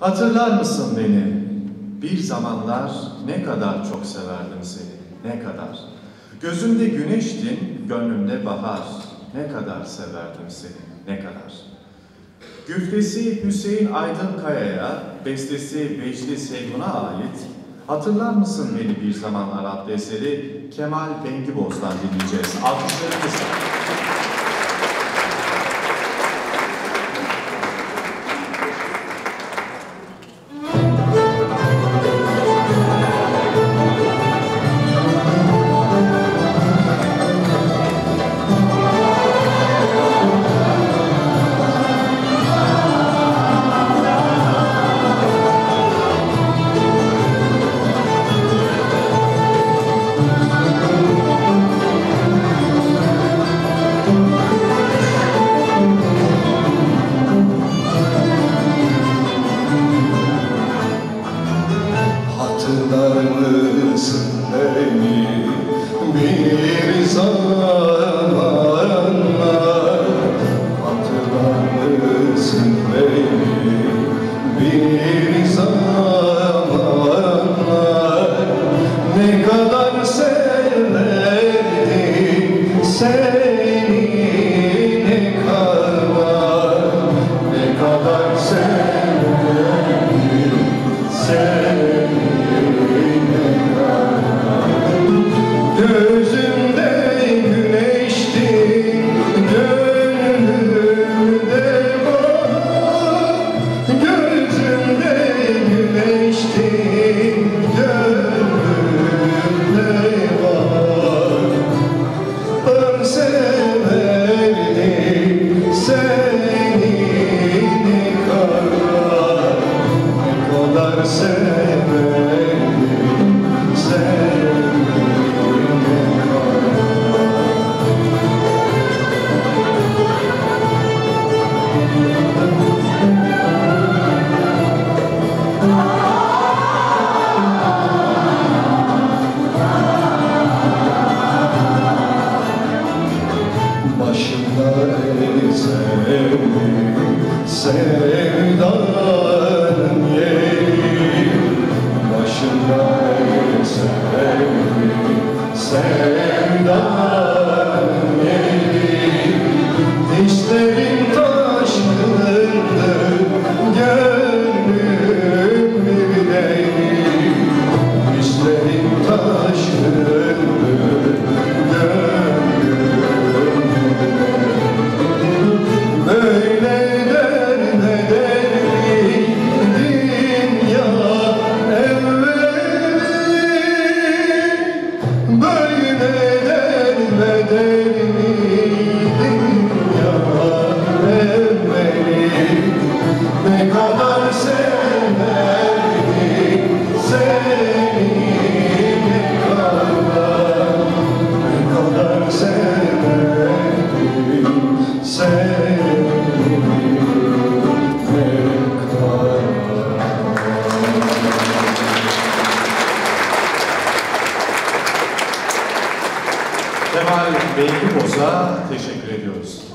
Hatırlar mısın beni? Bir zamanlar ne kadar çok severdim seni, ne kadar. Gözümde güneştin, gönlümde bahar. Ne kadar severdim seni, ne kadar. Güftesi Hüseyin Aydın Kaya'ya, bestesi Vecdi Seygun'a ait Hatırlar mısın beni bir zamanlar adlı eseri Kemal Bengiboz'dan dinleyeceğiz. Alkışlarınızla. Hatırlar mısın beni bir zamanlar Hatırlar mısın beni bir zamanlar Ne kadar severdim seni Gözümde Başımda ezerim sevdanın Kemal Bengiboz'a teşekkür ediyoruz.